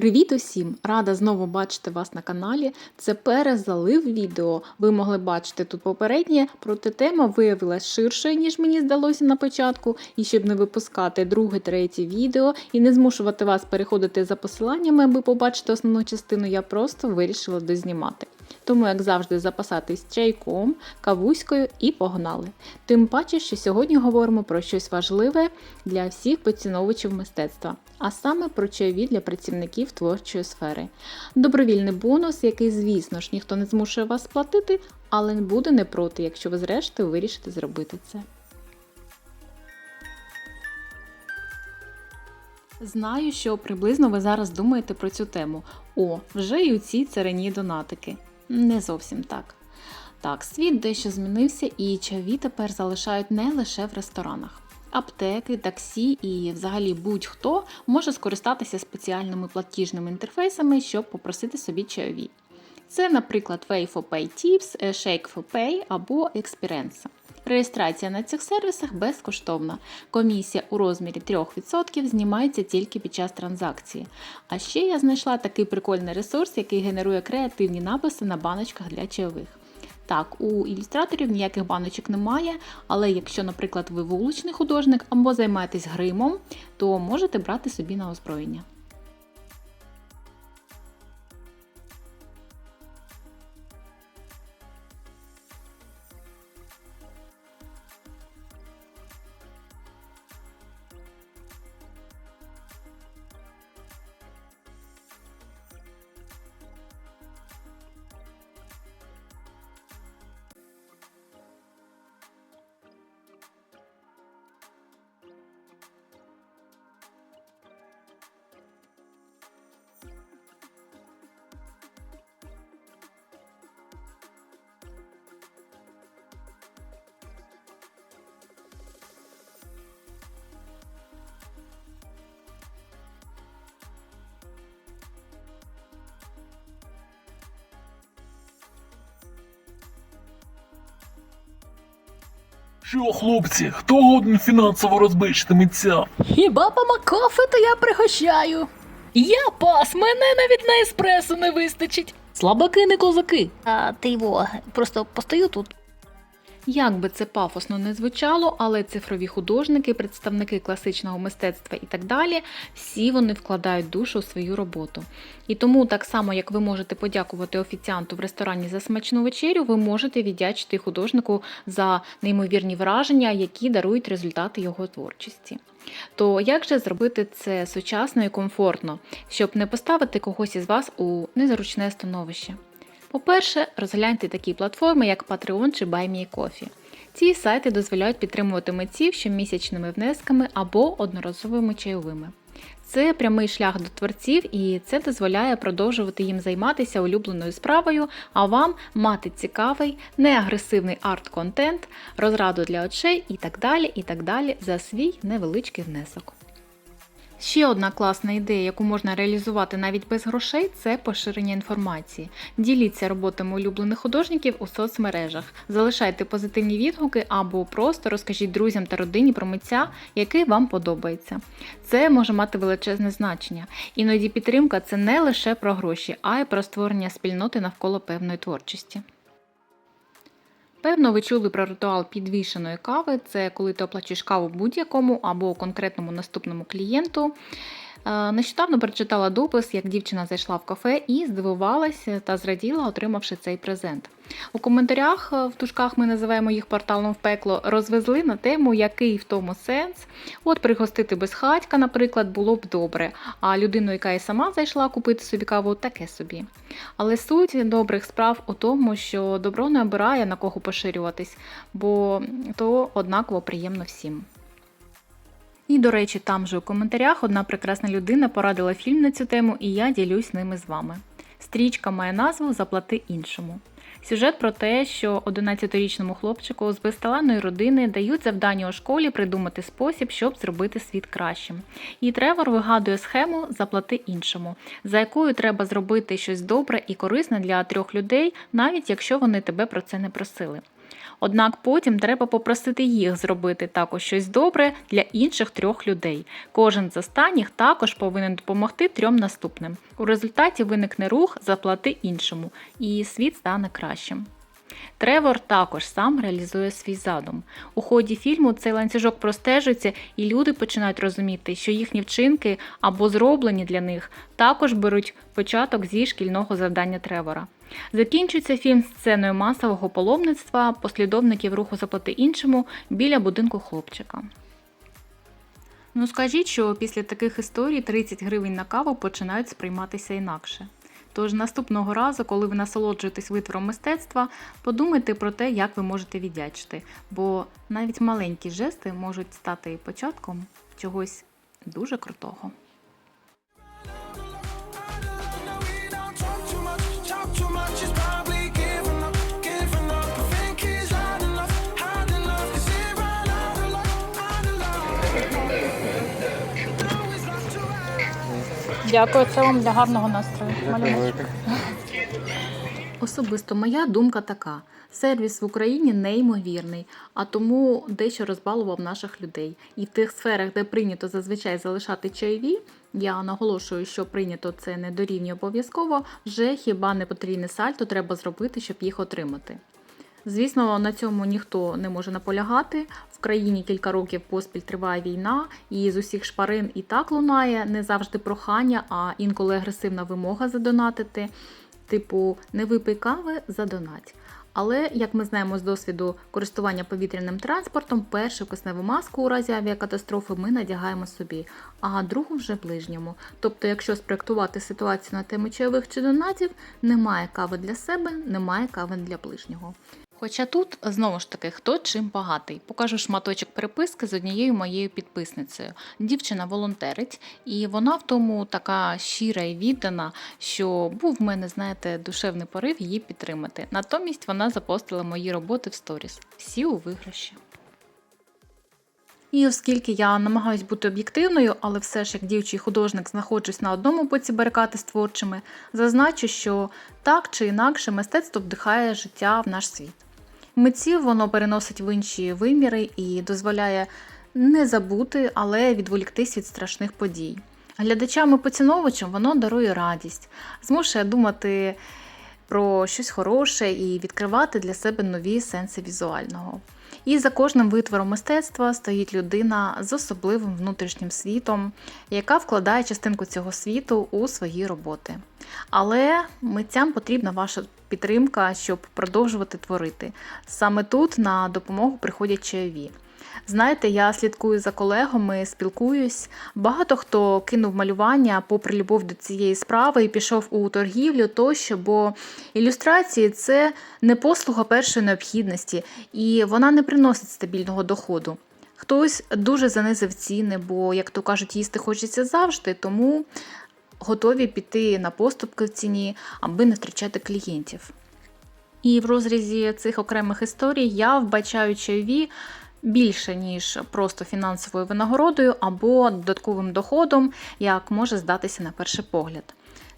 Привіт усім! Рада знову бачити вас на каналі. Це перезалив відео. Ви могли бачити тут попереднє, проте тема виявилась ширшою, ніж мені здалося на початку. І щоб не випускати друге, третє відео і не змушувати вас переходити за посиланнями, аби побачити основну частину, я просто вирішила дознімати. Тому, як завжди, запасатись чайком, кавуською і погнали. Тим паче, що сьогодні говоримо про щось важливе для всіх поціновувачів мистецтва, а саме про чайові для працівників творчої сфери. Добровільний бонус, який, звісно ж, ніхто не змушує вас сплатити, але буде не проти, якщо ви зрештою вирішите зробити це. Знаю, що приблизно ви зараз думаєте про цю тему. О, вже і у цій царині донатики. Не зовсім так. Так, світ дещо змінився, і чаві тепер залишають не лише в ресторанах. Аптеки, таксі і взагалі будь-хто може скористатися спеціальними платіжними інтерфейсами, щоб попросити собі чайові. Це, наприклад, Way for Pay Tips, Shake for Pay або Experience. Реєстрація на цих сервісах безкоштовна. Комісія у розмірі 3% знімається тільки під час транзакції. А ще я знайшла такий прикольний ресурс, який генерує креативні написи на баночках для чайових. Так, у ілюстраторів ніяких баночок немає, але якщо, наприклад, ви вуличний художник або займаєтесь гримом, то можете брати собі на озброєння. Що, хлопці, хто годен фінансово розбичити митця? Хіба пама макофе, то я пригощаю. Я пас, мене навіть на еспресо не вистачить. Слабаки не козаки. А ти його просто постою тут. Як би це пафосно не звучало, але цифрові художники, представники класичного мистецтва і так далі, всі вони вкладають душу у свою роботу. І тому, так само як ви можете подякувати офіціанту в ресторані за смачну вечерю, ви можете віддячити художнику за неймовірні враження, які дарують результати його творчості. То як же зробити це сучасно і комфортно, щоб не поставити когось із вас у незручне становище? По-перше, розгляньте такі платформи, як Patreon чи BuyMeCoffee. Ці сайти дозволяють підтримувати митців щомісячними внесками або одноразовими чайовими. Це прямий шлях до творців, і це дозволяє продовжувати їм займатися улюбленою справою, а вам мати цікавий, неагресивний арт-контент, розраду для очей і так далі, і так далі за свій невеличкий внесок. Ще одна класна ідея, яку можна реалізувати навіть без грошей, це поширення інформації. Діліться роботами улюблених художників у соцмережах, залишайте позитивні відгуки або просто розкажіть друзям та родині про митця, який вам подобається. Це може мати величезне значення. Іноді підтримка це не лише про гроші, а й про створення спільноти навколо певної творчості. Певно, ви чули про ритуал підвішеної кави. Це коли ти оплачуєш каву будь-якому або конкретному наступному клієнту. Е, Нещодавно прочитала допис, як дівчина зайшла в кафе і здивувалася та зраділа, отримавши цей презент. У коментарях е, в тушках ми називаємо їх порталом в пекло, розвезли на тему, який в тому сенс. От пригостити безхатька, наприклад, було б добре. А людину, яка і сама зайшла купити собі каву, таке собі. Але суть добрих справ у тому, що добро не обирає на кого поширюватись, бо то однаково приємно всім. І, до речі, там же у коментарях одна прекрасна людина порадила фільм на цю тему, і я ділюсь ними з вами. Стрічка має назву Заплати іншому. Сюжет про те, що 11-річному хлопчику з безталанної родини дають завдання у школі придумати спосіб, щоб зробити світ кращим. І Тревор вигадує схему Заплати іншому, за якою треба зробити щось добре і корисне для трьох людей, навіть якщо вони тебе про це не просили. Однак потім треба попросити їх зробити також щось добре для інших трьох людей. Кожен з останніх також повинен допомогти трьом наступним. У результаті виникне рух заплати іншому, і світ стане кращим. Тревор також сам реалізує свій задум. У ході фільму цей ланцюжок простежується, і люди починають розуміти, що їхні вчинки або зроблені для них також беруть початок зі шкільного завдання Тревора. Закінчується фільм сценою масового паломництва послідовників руху заплати іншому біля будинку хлопчика. Ну скажіть, що після таких історій 30 гривень на каву починають сприйматися інакше. Тож наступного разу, коли ви насолоджуєтесь витвором мистецтва, подумайте про те, як ви можете віддячити, бо навіть маленькі жести можуть стати початком чогось дуже крутого. Дякую, це вам для гарного настрою. Малюночок. Особисто моя думка така: сервіс в Україні неймовірний, а тому дещо розбалував наших людей. І в тих сферах, де прийнято зазвичай залишати чайові, я наголошую, що прийнято це не дорівнює обов'язково, вже хіба не потрійне сальто треба зробити, щоб їх отримати. Звісно, на цьому ніхто не може наполягати. В країні кілька років поспіль триває війна, і з усіх шпарин і так лунає не завжди прохання, а інколи агресивна вимога задонатити. Типу, не випий кави, задонать. Але, як ми знаємо з досвіду користування повітряним транспортом, першу кисневу маску у разі авіакатастрофи ми надягаємо собі, а другу вже ближньому. Тобто, якщо спроектувати ситуацію на тему чайових чи донатів, немає кави для себе, немає кави для ближнього. Хоча тут знову ж таки хто чим багатий. Покажу шматочок переписки з однією моєю підписницею. Дівчина волонтерить, і вона в тому така щира і віддана, що був в мене, знаєте, душевний порив її підтримати. Натомість вона запостила мої роботи в сторіс. Всі у виграші. І оскільки я намагаюсь бути об'єктивною, але все ж як діючий художник знаходжусь на одному боці барикади з творчими, зазначу, що так чи інакше мистецтво вдихає життя в наш світ. Митців воно переносить в інші виміри і дозволяє не забути, але відволіктись від страшних подій. Глядачам і поціновувачам воно дарує радість, змушує думати про щось хороше і відкривати для себе нові сенси візуального. І за кожним витвором мистецтва стоїть людина з особливим внутрішнім світом, яка вкладає частинку цього світу у свої роботи. Але митцям потрібна ваша підтримка, щоб продовжувати творити. Саме тут на допомогу приходять чайові. Знаєте, я слідкую за колегами, спілкуюсь. Багато хто кинув малювання попри любов до цієї справи і пішов у торгівлю тощо, бо ілюстрації це не послуга першої необхідності, і вона не приносить стабільного доходу. Хтось дуже занизив ціни, бо, як то кажуть, їсти хочеться завжди, тому готові піти на поступки в ціні, аби не втрачати клієнтів. І в розрізі цих окремих історій я вбачаю чайові більше, ніж просто фінансовою винагородою або додатковим доходом, як може здатися на перший погляд.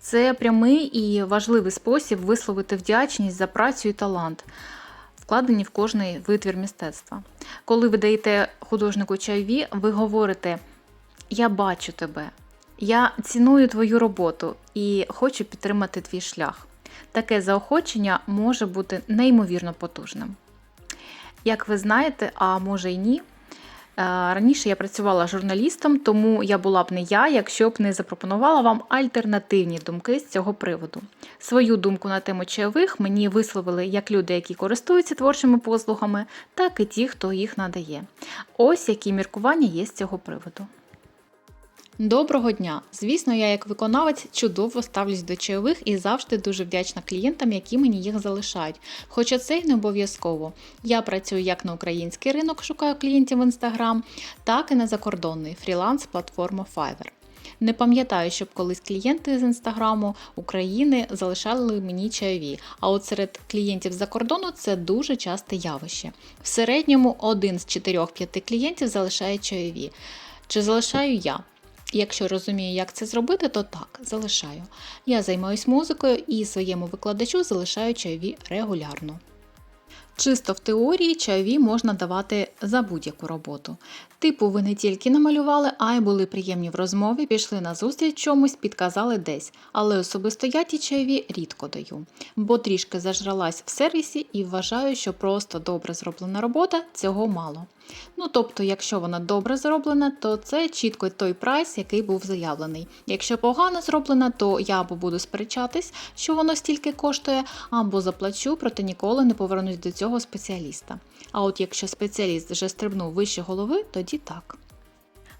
Це прямий і важливий спосіб висловити вдячність за працю і талант, вкладені в кожний витвір мистецтва. Коли ви даєте художнику чайові, ви говорите: Я бачу тебе, я ціную твою роботу і хочу підтримати твій шлях. Таке заохочення може бути неймовірно потужним. Як ви знаєте, а може й ні. е, Раніше я працювала журналістом, тому я була б не я, якщо б не запропонувала вам альтернативні думки з цього приводу. Свою думку на тему чайових мені висловили як люди, які користуються творчими послугами, так і ті, хто їх надає. Ось які міркування є з цього приводу. Доброго дня! Звісно, я як виконавець чудово ставлюсь до чайових і завжди дуже вдячна клієнтам, які мені їх залишають. Хоча це й не обов'язково. Я працюю як на український ринок, шукаю клієнтів в Instagram, так і на закордонний фріланс-платформа Fiverr. Не пам'ятаю, щоб колись клієнти з інстаграму України залишали мені чайові. А от серед клієнтів за кордону це дуже часте явище. В середньому один з 4-5 клієнтів залишає чайові. Чи залишаю я? Якщо розумію, як це зробити, то так, залишаю. Я займаюсь музикою і своєму викладачу залишаю чайові регулярно. Чисто в теорії чайові можна давати за будь-яку роботу. Типу, ви не тільки намалювали, а й були приємні в розмові, пішли на зустріч чомусь, підказали десь. Але особисто я ті чайові рідко даю, бо трішки зажралась в сервісі і вважаю, що просто добре зроблена робота цього мало. Ну тобто, якщо вона добре зроблена, то це чітко той прайс, який був заявлений. Якщо погано зроблена, то я або буду сперечатись, що воно стільки коштує, або заплачу, проте ніколи не повернусь до цього спеціаліста. А от якщо спеціаліст вже стрибнув вище голови, тоді так.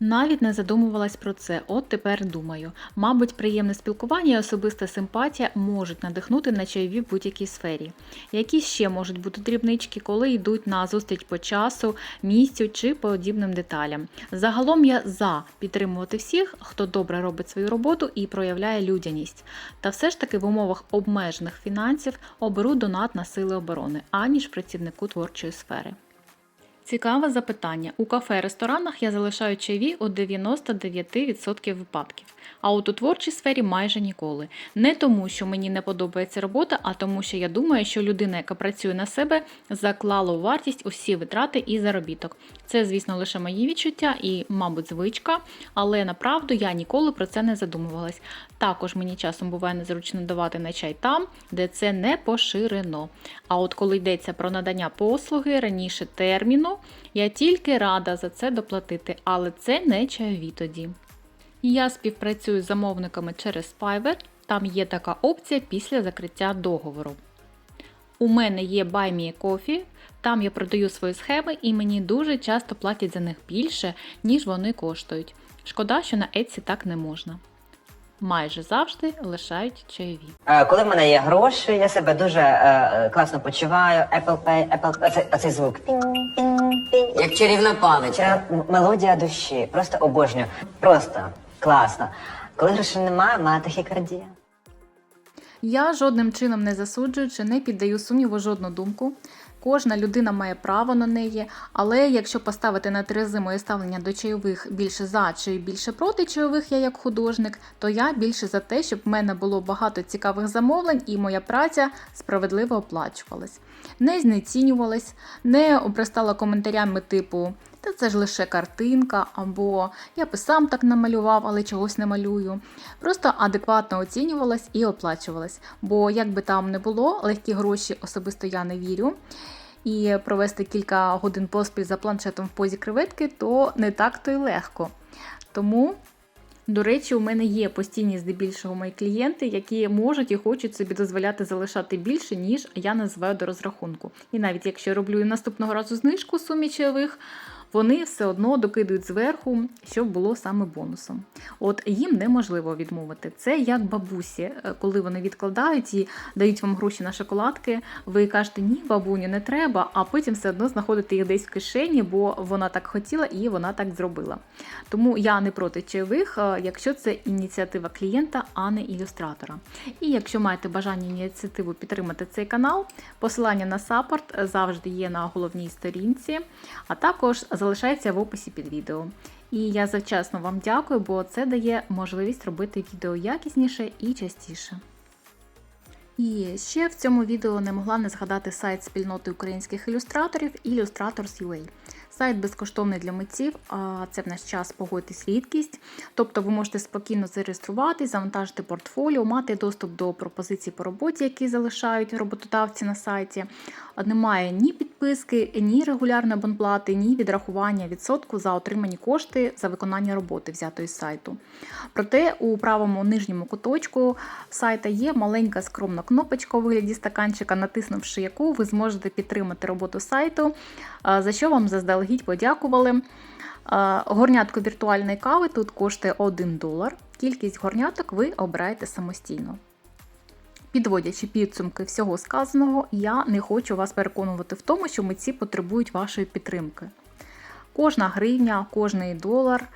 Навіть не задумувалась про це, от тепер думаю. Мабуть, приємне спілкування і особиста симпатія можуть надихнути на чайові в будь-якій сфері. Які ще можуть бути дрібнички, коли йдуть на зустріч по часу, місцю чи подібним деталям. Загалом я за підтримувати всіх, хто добре робить свою роботу і проявляє людяність. Та все ж таки в умовах обмежених фінансів оберу донат на сили оборони, аніж працівнику творчої сфери. Цікаве запитання. У кафе-ресторанах я залишаю чайові у 99% випадків, а от у творчій сфері майже ніколи. Не тому, що мені не подобається робота, а тому, що я думаю, що людина, яка працює на себе, заклала у вартість усі витрати і заробіток. Це, звісно, лише мої відчуття і, мабуть, звичка, але направду я ніколи про це не задумувалась. Також мені часом буває незручно давати на чай там, де це не поширено. А от коли йдеться про надання послуги раніше терміну, я тільки рада за це доплатити, але це не чайові тоді. Я співпрацюю з замовниками через Fiverr, там є така опція після закриття договору. У мене є Buy Me Coffee, там я продаю свої схеми і мені дуже часто платять за них більше, ніж вони коштують. Шкода, що на Etsy так не можна. Майже завжди лишають чайові. Е, Коли в мене є гроші, я себе дуже е, е, класно почуваю. Apple Pay, Apple Pay, оцей, звук. Як чарівна пам'ять. Чар... мелодія душі. Просто обожнюю. Просто класно. Коли грошей немає, має тахікардія. Я жодним чином не засуджую чи не піддаю сумніву жодну думку. Кожна людина має право на неї, але якщо поставити на терези моє ставлення до чайових більше за чи більше проти чайових, я як художник, то я більше за те, щоб в мене було багато цікавих замовлень і моя праця справедливо оплачувалась. Не знецінювалась, не обростала коментарями типу та це ж лише картинка, або я би сам так намалював, але чогось не малюю. Просто адекватно оцінювалась і оплачувалась. Бо як би там не було, легкі гроші особисто я не вірю. І провести кілька годин поспіль за планшетом в позі креветки, то не так то й легко. Тому, до речі, у мене є постійні здебільшого мої клієнти, які можуть і хочуть собі дозволяти залишати більше, ніж я називаю до розрахунку. І навіть якщо я роблю наступного разу знижку сумі чайових, вони все одно докидують зверху, щоб було саме бонусом. От їм неможливо відмовити. Це як бабусі, е, коли вони відкладають і дають вам гроші на шоколадки. Ви кажете, ні, бабуню, не треба, а потім все одно знаходите їх десь в кишені, бо вона так хотіла і вона так зробила. Тому я не проти чайових, е, якщо це ініціатива клієнта, а не ілюстратора. І якщо маєте бажання ініціативу підтримати цей канал, посилання на саппорт завжди є на головній сторінці, а також залишається в описі під відео. І я завчасно вам дякую, бо це дає можливість робити відео якісніше і частіше. І ще в цьому відео не могла не згадати сайт спільноти українських ілюстраторів Illustrators.ua. Сайт безкоштовний для митців, а це в наш час погодьтесь рідкість. Тобто ви можете спокійно зареєструватись, завантажити портфоліо, мати доступ до пропозицій по роботі, які залишають роботодавці на сайті. Немає ні підписки, ні регулярної абонплати, ні відрахування відсотку за отримані кошти за виконання роботи взятої з сайту. Проте у правому нижньому куточку сайта є маленька скромна кнопочка у вигляді стаканчика, натиснувши яку ви зможете підтримати роботу сайту, за що вам заздалегідь подякували. А, Горнятко віртуальної кави тут коштує 1 долар. Кількість горняток ви обираєте самостійно. Підводячи підсумки всього сказаного, я не хочу вас переконувати в тому, що митці потребують вашої підтримки. Кожна гривня, кожний долар,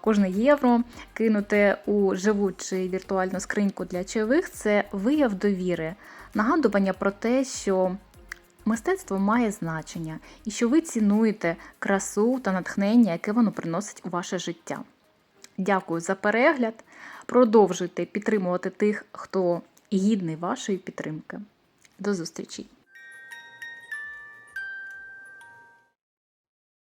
кожне євро кинуте у живу чи віртуальну скриньку для чайових це вияв довіри, нагадування про те, що мистецтво має значення і що ви цінуєте красу та натхнення, яке воно приносить у ваше життя. Дякую за перегляд. Продовжуйте підтримувати тих, хто гідний вашої підтримки. До зустрічі!